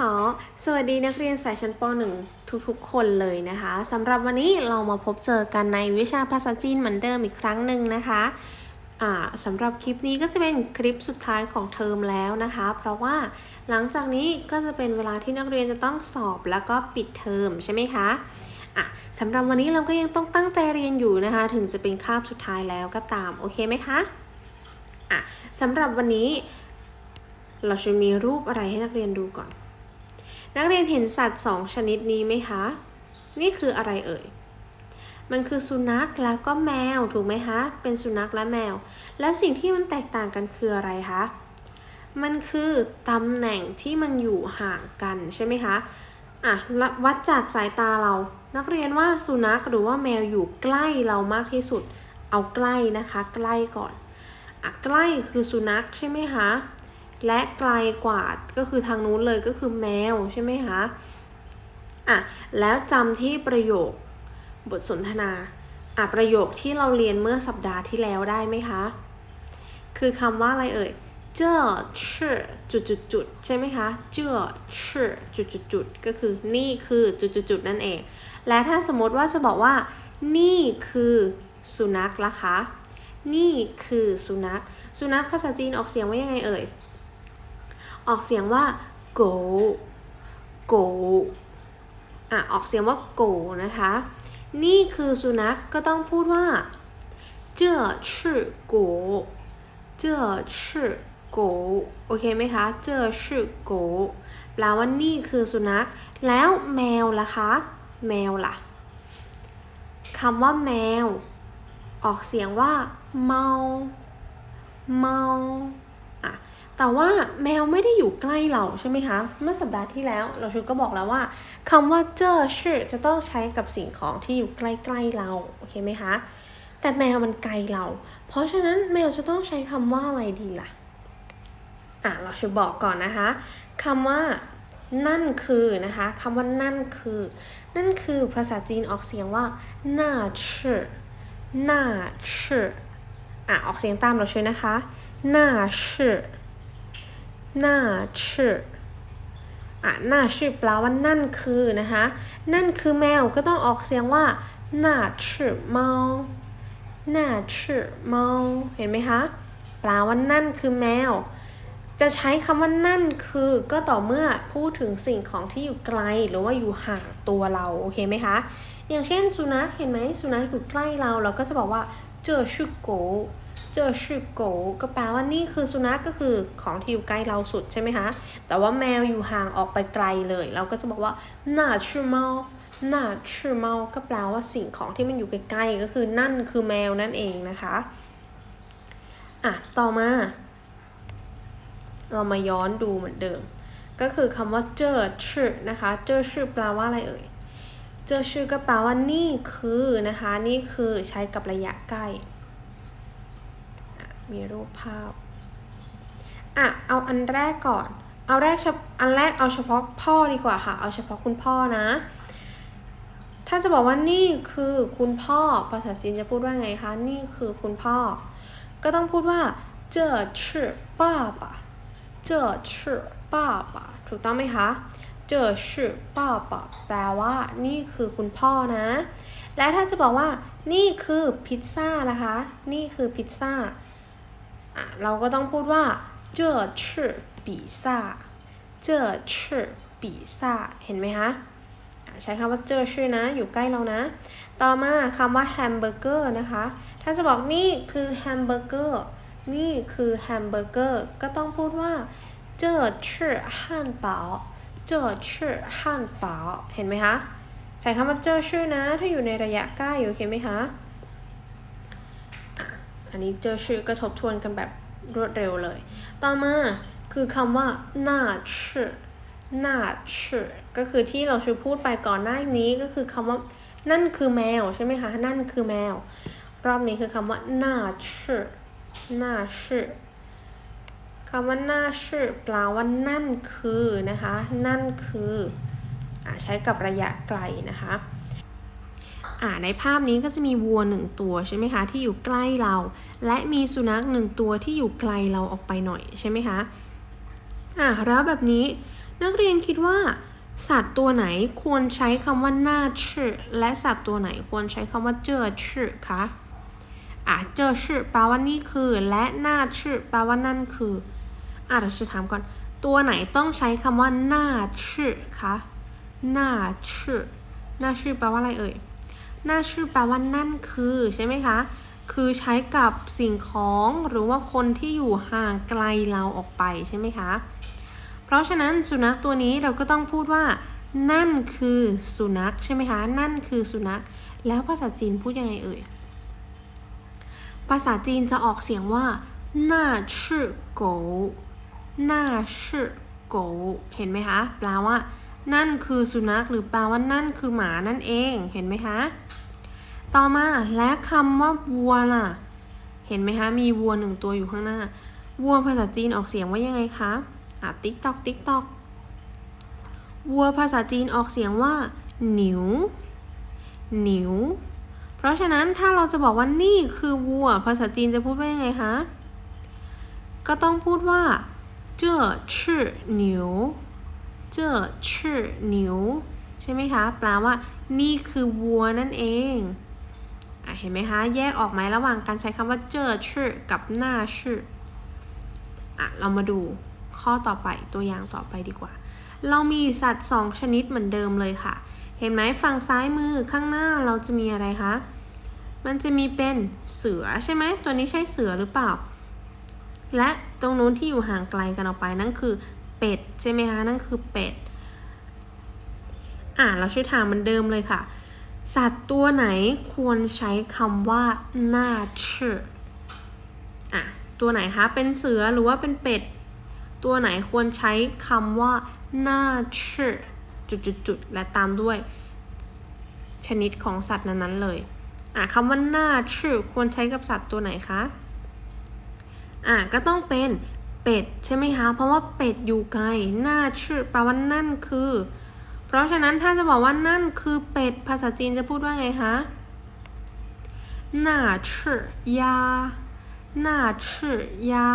好สวัสดีนักเรียนสายชั้นป .1 ทุกๆ คนเลยนะคะสำหรับวันนี้เรามาพบเจอกันในวิชาภาษาจีนเหมือนเดิมอีกครั้งหนึ่งนะคะสำหรับคลิปนี้ก็จะเป็นคลิปสุดท้ายของเทอมแล้วนะคะ เพราะว่าหลังจากนี้ก็จะเป็นเวลาที่นักเรียนจะต้องสอบแล้วก็ปิดเทอมใช่ไหมคะะสำหรับวันนี้เราก็ยังต้องตั้งใจเรียนอยู่นะคะ ถึงจะเป็นคาบสุดท้ายแล้วก็ตามโอเคไหมคะะสำหรับวันนี้เราจะมีรูปอะไรให้นักเรียนดูก่อน นักเรียนเห็นสัตว์สองชนิดนี้ไหมคะ นี่คืออะไรเอ่ย มันคือสุนัขแล้วก็แมวถูกไหมคะ เป็นสุนัขและแมว และสิ่งที่มันแตกต่างกันคืออะไรคะ มันคือตำแหน่งที่มันอยู่ห่างกันใช่ไหมคะ อะวัดจากสายตาเรา นักเรียนว่าสุนัขหรือว่าแมวอยู่ใกล้เรามากที่สุด เอาใกล้นะคะ ใกล้ก่อนอะใกล้คือสุนัขใช่ไหมคะ และไกลกว่าก็คือทางนู้นเลยก็คือแมวใช่ไหมคะอะแล้วจำที่ประโยคบทสนทนาอะประโยคที่เราเรียนเมื่อสัปดาห์ที่แล้วได้ไหมคะ คือคำว่าอะไรเอ่ยเจ้อชื่อจุดจุดจุดใช่ไหมคะเจ้อชื่อจุดจุดจุดก็คือนี่คือจุดจุดจุดนั่นเอง และถ้าสมมติว่าจะบอกว่า นี่คือสุนัขล่ะคะ นี่คือสุนัข สุนัขภาษาจีนออกเสียงว่ายังไงเอ่ย ออกเสียงว่าโกโกอ่ะ ออกเสียงว่าโกนะคะ นี่คือสุนัขก็ต้องพูดว่า这是狗这是狗โอเคไหมคะ这是狗แปลว่านี่คือสุนัข แล้วแมวล่ะคะ แมวล่ะคำว่าแมว ออกเสียงว่าเมาเมาอ่ะ แต่ว่าแมวไม่ได้อยู่ใกล้เราใช่ไหมคะ เมื่อสัปดาห์ที่แล้วเราชุดก็บอกแล้วว่าคำว่าเจอชื่อจะต้องใช้กับสิ่งของที่อยู่ใกล้ๆเราโอเคไหมคะแต่แมวมันไกลเรา เพราะฉะนั้นแมวจะต้องใช้คำว่าอะไรดีล่ะอะเราจะบอกก่อนนะคะคำว่านั่นคือนะคะคำว่านั่นคือ นั่นคือภาษาจีนออกเสียงว่าน่าชื่อน่าชื่ออะออกเสียงตามเราช่วยนะคะน่าชื่อ น่าชื่ออะน่าชื่อแปลว่านั่นคือนะคะ นั่นคือแมวก็ต้องออกเสียงว่าน่าชื่อเมาน่าชื่อเมาเห็นไหมคะแปลว่านั่นคือแมว จะใช้คำว่านั่นคือก็ต่อเมื่อพูดถึงสิ่งของที่อยู่ไกลหรือว่าอยู่ห่างตัวเราโอเคไหมคะ อย่างเช่นสุนัขเห็นไหมสุนัขอยู่ใกล้เราเราก็จะบอกว่าเจอชื่อโก เจอชื่อโกก็แปลว่านี่คือสุนัขก็คือของที่อยู่ใกล้เราสุดใช่ไหมคะ แต่ว่าแมวอยู่ห่างออกไปไกลเลย เราก็จะบอกว่าน่าชื่อเมาน่าชื่อเมาก็แปลว่าสิ่งของที่มันอยู่ใกล้ๆก็คือนั่นคือแมวนั่นเองนะคะอะต่อมา เรามาย้อนดูเหมือนเดิม ก็คือคำว่าเจอชื่อนะคะเจอชื่อแปลว่าอะไรเอ่ยเจอชื่อก็แปลว่านี่คือนะคะ นี่คือใช้กับระยะใกล้ มีรูปภาพ อะ เอาอันแรกก่อน เอาแรกอันแรกเอาเฉพาะพ่อดีกว่าค่ะ เอาเฉพาะคุณพ่อนะ ถ้าจะบอกว่านี่คือคุณพ่อ ภาษาจีนจะพูดว่าไงคะ นี่คือคุณพ่อ ก็ต้องพูดว่า เจ้อชื่อป้าปะเจ้อชื่อป้าปะถูกต้องไหมคะเจอชื่อป้าปะแปลว่า นี่คือคุณพ่อนะ และถ้าจะบอกว่า นี่คือพิซซ่านะคะ นี่คือพิซซ่า อะเราก็ต้องพูดว่าเจอช่ปีซาเจอช่ปีซาเห็นไหมคะใช้คำว่าเจอชื่อนะ อยู่ใกล้เรานะ ต่อมาคำว่าแฮมเบอร์เกอร์นะคะท่านจะบอกนี่คือแฮมเบอร์เกอร์ นี่คือแฮมเบอร์เกอร์ ก็ต้องพูดว่าเจอชื่อฮั่นเปาเจอชื่อฮั่นเปาเห็นไหมคะ ใช้คำว่าเจอชื่อนะ ถ้าอยู่ในระยะใกล้อยู่โอเคไหมคะ อันนี้เจอชื่อก็ทบทวนกันแบบรวดเร็วเลย ต่อมาคือคำว่าน่าชื่อน่าชื่อก็คือที่เราชื่อพูดไปก่อนหน้านี้ก็คือคำว่านั่นคือแมวใช่ไหมคะ นั่นคือแมว รอบนี้คือคำว่าน่าชื่อน่าชื่อคำว่าน่าชื่อแปลว่านั่นคือนะคะ นั่นคืออใช้กับระยะไกลนะคะ อ่าในภาพนี้ก็จะมีวัวหนึ่งตัวใช่ไหมคะที่อยู่ใกล้เรา และมีสุนัขหนึ่งตัวที่อยู่ไกลเราออกไปหน่อยใช่ไหมคะอ่าแล้วแบบนี้นักเรียนคิดว่า สัตว์ตัวไหนควรใช้คำว่าหน้าชื่อและสัตว์ตัวไหนควรใช้คำว่าเจอชื่อคะอะเจอชื่อแปลว่านี่คือ และหน้าชื่อแปลว่านั่นคืออะเราจะถามก่อน ตัวไหนต้องใช้คำว่าหน้าชื่อคะหน้าชื่อหน้าชื่อแปลว่าอะไรเอ่ย น้าชื่อแปลว่านั่นคือใช่ไหมคะ คือใช้กับสิ่งของหรือว่าคนที่อยู่ห่างไกลเราออกไปใช่ไหมคะ เพราะฉะนั้นสุนัขตัวนี้เราก็ต้องพูดว่า นั่นคือสุนัขใช่ไหมคะ นั่นคือสุนัข แล้วภาษาจีนพูดยังไงเอ่ย ภาษาจีนจะออกเสียงว่าหน่าชื่อโกหน่าชื่อโกเห็นไหมคะ แปลว่า นั่นคือสุนัขหรือแปลว่านั่นคือหมานั่นเองเห็นไหมคะ ต่อมาและคำว่าวัวล่ะ เห็นไหมคะ มีวัวหนึ่งตัวอยู่ข้างหน้า วัวภาษาจีนออกเสียงว่ายังไงคะอะติ๊กตอกติ๊กตอกวัวภาษาจีนออกเสียงว่าหนิวหนิว เพราะฉะนั้นถ้าเราจะบอกว่านี่คือวัว ภาษาจีนจะพูดว่ายังไงคะ ก็ต้องพูดว่า เจ้อชื่อหนิว เจอชื่อนิวใช่ไหมคะ แปลว่า นี่คือวัวนั่นเองอเห็นไหมคะ แยกออกไหมระหว่างการใช้คำว่าเจอชื่อกับหน้าชื่ออะเรามาดูข้อต่อไปตัวอย่างต่อไปดีกว่า เรามีสัตว์สองชนิดเหมือนเดิมเลยค่ะ เห็นไหมฝั่งซ้ายมือข้างหน้าเราจะมีอะไรคะ มันจะมีเป็นเสือใช่ไหมตัวนี้ใช่เสือหรือเปล่า และตรงนู้นที่อยู่ห่างไกลกันออกไปนั่นคือ เป็ดใช่ไหมคะนั่นคือเป็ด อ่าเราช่วยถามเหมันเดิมเลยค่ะ สัตว์ตัวไหนควรใช้คำว่าหน้าชื่ออะตัวไหนคะเป็นเสือหรือว่าเป็นเป็ด ตัวไหนควรใช้คำว่าหน้าชื่อจุดๆๆและตามด้วย ชนิดของสัตว์นั้นๆเลยอะคำว่าหน้าชื่อควรใช้กับสัตว์ตัวไหนคะอะก็ต้องเป็น เป็ดใช่ไหมคะ เพราะว่าเป็ดอยู่ไกลหน้าชื่อแปลว่านั่นคือ เพราะฉะนั้นถ้าจะบอกว่านั่นคือเป็ดภาษาจีนจะพูดว่าไงคะหน้าชื่อยาหน้าชื่อยา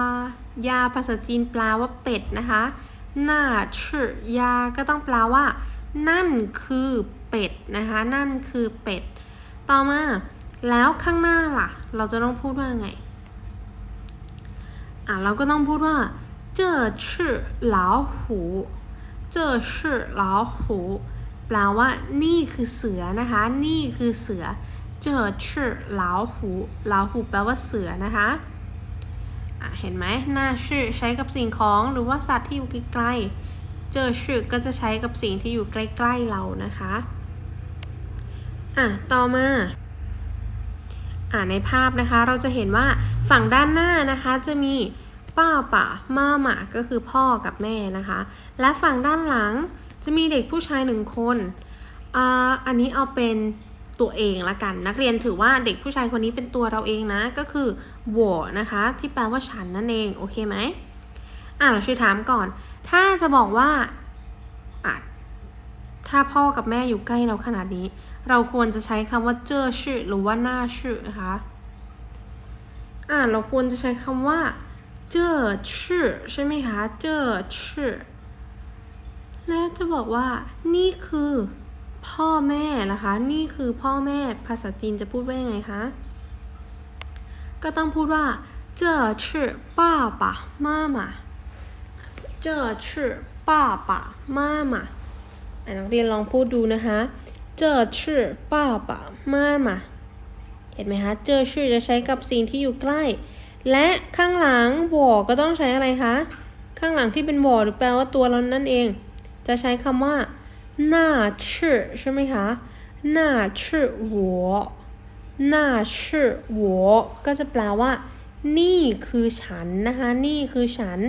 ยาภาษาจีนแปลว่าเป็ดนะคะหน้าชื่อยาก็ต้องแปลว่า นั่นคือเป็ดนะคะ นั่นคือเป็ด ต่อมา แล้วข้างหน้าล่ะ เราจะต้องพูดว่าไง อะเราก็ต้องพูดว่าเจอชื่อหลเจอชื่อหลแปลว่า นี่คือเสือนะคะ นี่คือเสือ เจอชื่อหลาหูแปลว่าเสือนะคะอะเห็นไหมหน้าชื่อใช้กับสิ่งของหรือว่าสัตว์ที่อยู่ใกล้ๆเจอชื่อก็จะใช้กับสิ่งที่อยู่ใกล้ๆเรานะคะอะต่อมาอะในภาพนะคะเราจะเห็นว่า ฝั่งด้านหน้านะคะจะมีป้าป่ามาหมาก็คือพ่อกับแม่นะคะ และฝั่งด้านหลังจะมีเด็กผู้ชายหนึ่งคนออันนี้เอาเป็นตัวเองละกัน นักเรียนถือว่าเด็กผู้ชายคนนี้เป็นตัวเราเองนะ ก็คือ我นะคะ ที่แปลว่าฉันนั่นเอง โอเคไหมอ่าเราช่วยถามก่อน ถ้าจะบอกว่าอะถ้าพ่อกับแม่อยู่ใกล้เราขนาดนี้ เราควรจะใช้คำว่าเจอชื่อหรือว่าหน้าชื่อนะคะ อ่าเราควรจะใช้คำว่า เจอชื่อใช่ไหมคะ เจอชื่อ แล้วจะบอกว่า นี่คือพ่อแม่นะคะ นี่คือพ่อแม่ภาษาจีนจะพูดว่ายังไงคะ ก็ต้องพูดว่า เจอชื่อป้าป้ามามาเจอชื่อป้าป้ามามานักเรียนลองพูดดูนะคะ เจอชื่อป้าป้ามามา เห็นไหมคะเจอชื่อจะใช้กับสิ่งที่อยู่ใกล้ และข้างหลังวอก็ต้องใช้อะไรคะ ข้างหลังที่เป็นวอหรือแปลว่าตัวเรานั่นเอง จะใช้คำว่าหน้าชื่อใช่ไหมคะหน้าชื่อวอหน้าชื่อวอก็จะแปลว่า นี่คือฉันนะคะ นี่คือฉัน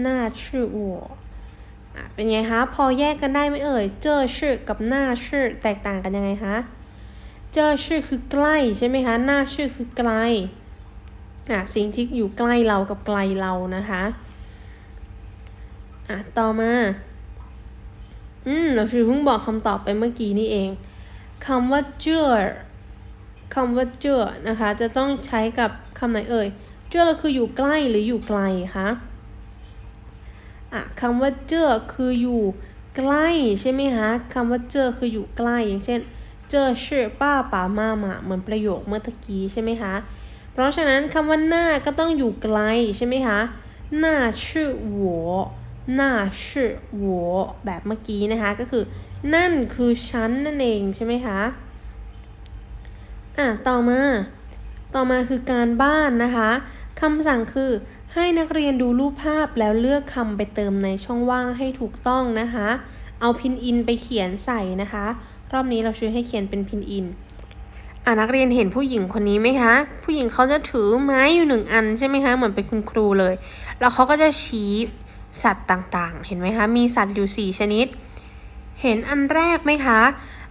หน้าชื่อวอเป็นไงคะ พอแยกกันได้ไหมเอ่ย เจอชื่อกับหน้าชื่อแตกต่างกันยังไงคะ เจอชื่อคือใกล้ใช่ไหมคะ หน้าชื่อคือไกลอะสิ่งที่อยู่ใกล้เรากับไกลเรานะคะอะต่อมา อืม เราคือเพิ่งบอกคำตอบไปเมื่อกี้นี่เองคำว่าเจอคำว่าเจอนะคะ จะต้องใช้กับคำไหนเอ่ย เจอคืออยู่ใกล้หรืออยู่ไกลคะอะคำว่าเจอคืออยู่ใกล้ใช่ไหมคะคำว่าเจอคืออยู่ใกล้อย่างเช่น เจอชื่อป้าป๋ามามาเหมือนประโยคเมื่อตะกี้ใช่ไหมคะ เพราะฉะนั้นคำว่าหน้าก็ต้องอยู่ไกลใช่ไหมคะ หน้าชื่อ我หน้าชื่อ我แบบเมื่อกี้นะคะก็คือ นั่นคือฉันนั่นเองใช่ไหมคะ อะต่อมา ต่อมาคือการบ้านนะคะคำสั่งคือให้นักเรียนดูรูปภาพแล้วเลือกคำไปเติมในช่องว่างให้ถูกต้องนะคะ เอาพินอินไปเขียนใส่นะคะ รอบนี้เราช่วยให้เขียนเป็นพินอินอ่านักเรียนเห็นผู้หญิงคนนี้ไหมคะ ผู้หญิงเขาจะถือไม้อยู่หนึ่งอันใช่ไหมคะ เหมือนเป็นคุณครูเลย แล้วเขาก็จะชี้สัตว์ต่างๆ เห็นไหมคะ มีสัตว์อยู่สี่ชนิด เห็นอันแรกไหมคะ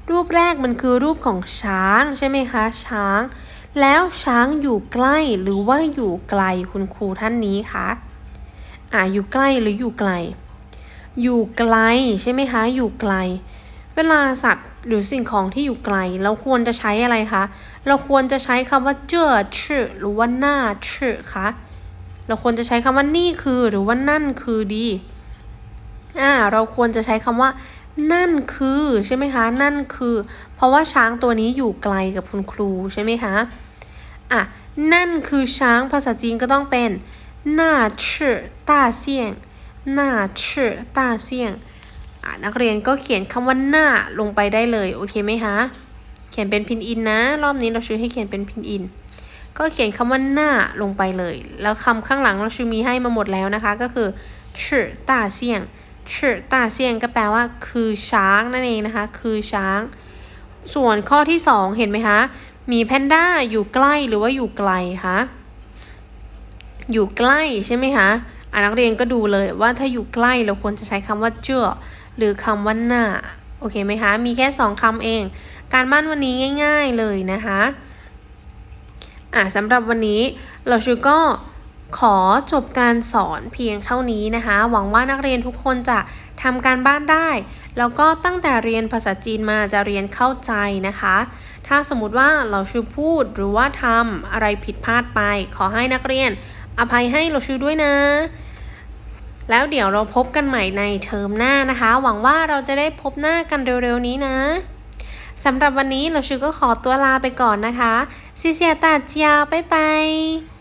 รูปแรกมันคือรูปของช้างใช่ไหมคะ ช้าง แล้วช้างอยู่ใกล้หรือว่าอยู่ไกลคุณครูท่านนี้คะอ่าอยู่ใกล้หรืออยู่ไกล อยู่ไกลใช่ไหมคะ อยู่ไกล เวลาสัตว์ หรือสิ่งของที่อยู่ไกล เราควรจะใช้อะไรคะ เราควรจะใช้คำว่าเจ้อชื่อหรือว่าหน้าชื่อคะ เราควรจะใช้คำว่านี่คือหรือว่านั่นคือดีอ่าเราควรจะใช้คำว่า นั่นคือใช่ไหมคะ นั่นคือ เพราะว่าช้างตัวนี้อยู่ไกลกับคุณครูใช่ไหมคะอะนั่นคือช้างภาษาจีนก็ต้องเป็นหน้าชื่อต้าเซียงหน้าชื่อต้าเซียง นักเรียนก็เขียนคำว่าหน้าลงไปได้เลยโอเคไหมคะเขียนเป็นพินอินนะรอบนี้เราช่วยให้เขียนเป็นพินอิน ก็เขียนคำว่าหน้าลงไปเลย แล้วคำข้างหลังเราชูมีให้มาหมดแล้วนะคะ ก็คือชื่อตาเซียงชื่อตาเซียงก็แปลว่า คือช้างนั่นเองนะคะ คือช้าง ส่วนข้อที่สองเห็นไหมคะมีแพนด้าอยู่ใกล้หรือว่าอยู่ไกลคะอยู่ใกล้ใช่ไหมคะอ่านักเรียนก็ดูเลยว่าถ้าอยู่ใกล้เราควรจะใช้คำว่าเจ้อ หรือคำว่าหน้าโอเคไหมคะ มีแค่สองคำเอง การบ้านวันนี้ง่าย ๆเลยนะคะอะสำหรับวันนี้เราชูก็ขอจบการสอนเพียงเท่านี้นะคะ หวังว่านักเรียนทุกคนจะทำการบ้านได้ แล้วก็ตั้งแต่เรียนภาษาจีนมาจะเรียนเข้าใจนะคะ ถ้าสมมติว่าเราชูพูดหรือว่าทำอะไรผิดพลาดไป ขอให้นักเรียนอภัยให้เราชูด้วยนะ แล้วเดี๋ยวเราพบกันใหม่ในเทอมหน้านะคะ หวังว่าเราจะได้พบหน้ากันเร็วๆนี้นะสำหรับวันนี้เราชูก็ขอตัวลาไปก่อนนะคะซีเซียตาเจียบ๊ายบาย